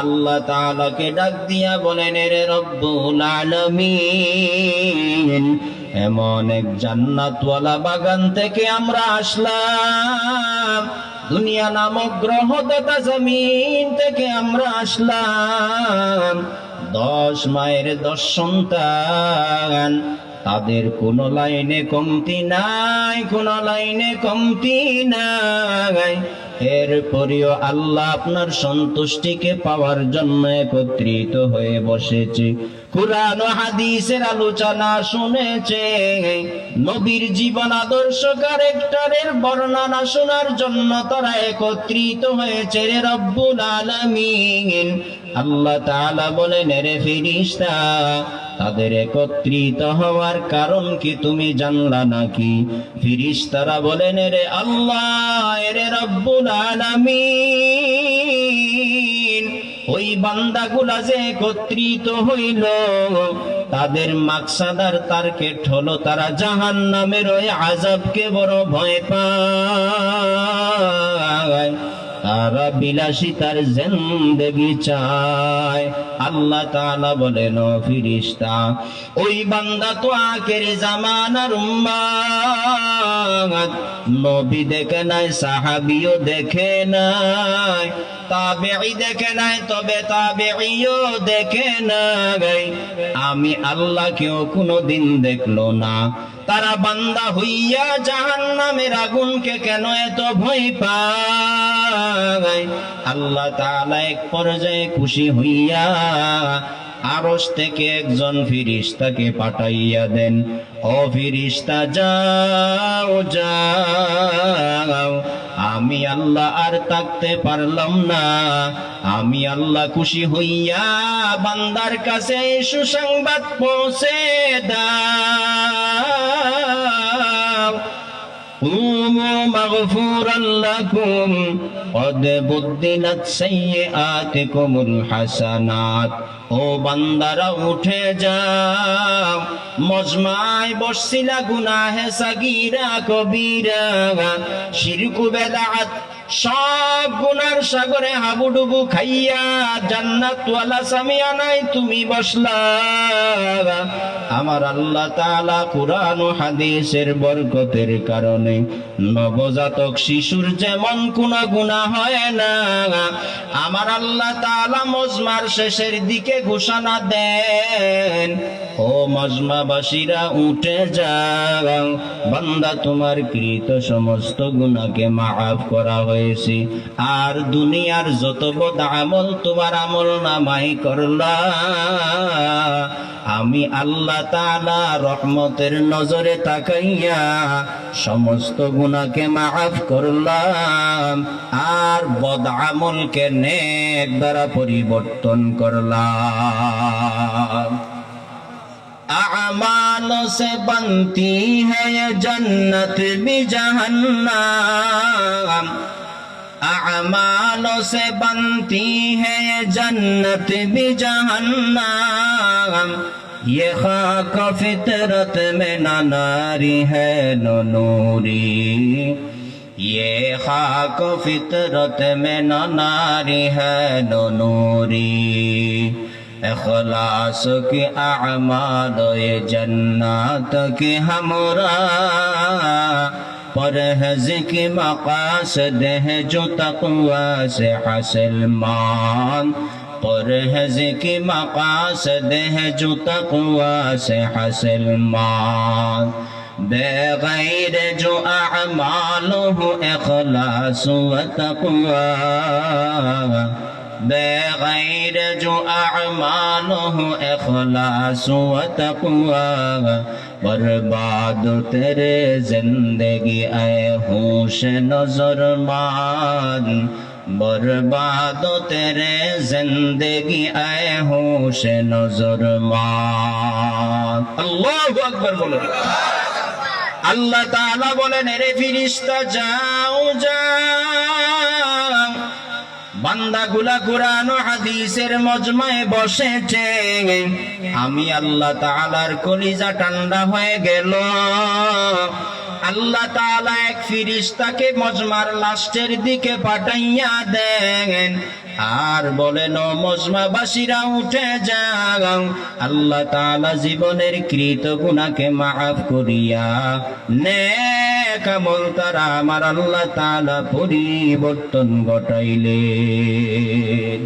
আল্লাহ তাআলাকে ডাক দিয়া বলেন রে রব্বুল আলামিন, এমন এক জান্নাতওয়ালা বাগান থেকে আমরা আসলাম। দুনিয়া নামক গ্রহ তথা জমিন থেকে আমরা আসলাম। দশ মায়ের দশ সন্তান, তাদের কোন লাইনে কমতি নাই, কোন লাইনে কমতি নাই। এরপরেও আল্লাহ আপনার সন্তুষ্টিকে পাওয়ার জন্য একত্রিত হয়ে বসেছে। কোরআন হাদিসের আলোচনা শুনেছে। নবীর জীবন আদর্শ ক্যারেক্টারের বর্ণনা শোনার জন্য তারা একত্রিত হয়েছে রে রব্বুল আলামিন। আল্লাহ তাআলা বলেন রে ফিরিস্তা তাদের একত্রিত হওয়ার কারণ কি তুমি জানলা নাকি? ফিরিস্তারা বলেন রে আল্লাহ রে রব্বুল আলামিন। ওই বান্দাগুলা যে একত্রিত হইল, তাদের মাকসাদার তার্কেট হলো তারা জাহান নামের ওই আজাবকে বড় ভয় পায়। তারা বিলাসিতার জেন্দেগি চায়। আল্লাহ তাআলা বলেন, ও ফিরিস্তা, ওই বান্দা তো আখের জামানার নবী দেখে নাই, সাহাবিও দেখে নাই। তাবেঈ দেখে নাই, তবে তাবেইও দেখে নাই। আমি আল্লাহ কেউ কোনোদিন দেখল না। তারা বান্দা হইয়া জাহান নামের আগুনকে কেন এত ভয় পায়? আল্লাহ তাআলা এক পর্যায়ে খুশি হইয়া আরস থেকে একজন ফিরিস্তাকে পাঠাইয়া দেন। ও ফিরিস্তা, যাও যাও। আমি আল্লাহ আর থাকতে পারলাম না। আমি আল্লাহ খুশি হইয়া বান্দার কাছে সুসংবাদ পৌঁছে দাও। قوموا مغفورا لكم قد بدلت سيئاتكم الحسنات ও বান্দারা উঠে যাও মজমায় বসছিলা গুনাহে সাগীরা কবিরা শিরকু বেদাত সব গুনার সাগরে হাবুডুবু খাইয়া জান্নাতওয়ালা সামিয়ানাই তুমি বসলা। আমার আল্লাহ তাআলা কুরআন ও হাদিসের বরকতের কারণে নবজাতক শিশুর যেমন কোন গুনাহ হয় না, আমার আল্লাহ তাআলা মজমার শেষের দিকে ঘোষণা দেন, ও মজমাবাসীরা, উঠে যাও। বান্দা, তোমার কৃত সমস্ত গুনাহকে মাফ করা হয়েছে। আর দুনিয়ার যত বদ আমল তোমার আমল নামাই করলা। আমি আল্লাহ তালা রহমতের নজরে তাকাইয়া সমস্ত গুণাকে মাফ করলাম আর বদ আমলকে নেক দ্বারা পরিবর্তন করলাম। আমাল সে বন্তি হ্যাঁ জন্নত বি بھی আমালো সে বন্তি হন্নত বিজাহাম ফিতরত মে না নারি হুরি খাক ফিতরত মে নারি হুরি এখলাস কি আমালো জন্নাত কি হামরা پرہز کی مقاصد ہے جو تقوی سے حاصل مان پرہز کی مقاصد ہے جو تقوی سے حاصل مان بغیر جو اعمال ہو، اخلاص و تقوی بغير جو أعماله إخلاص وتقوى برباد تیرے زندگی اے ہوش نظر مان برباد تیرے زندگی اے ہوش نظر مان اللہ اکبر بولو আল্লাহ তাআলা বলেন এরে ফিরিস্তা যাও যাও বান্দাগুলা কোরআন ও হাদিসের মজমায় বসেছে। আমি আল্লাহ তাআলার কলিজা ঠান্ডা হয়ে গেল। আল্লাহ তাআলা এক ফিরিস্তাকে মজমার লাস্টের দিকে পাঠাইয়া দেন। আর বলেন মজমাবাসীরা, উঠে যাও। আল্লাহ তাআলা জীবনের কৃত গুনাহকে মাফ করিয়া নেক আমল তারা আমার আল্লাহ তাআলা পরিবর্তন ঘটাইলেন।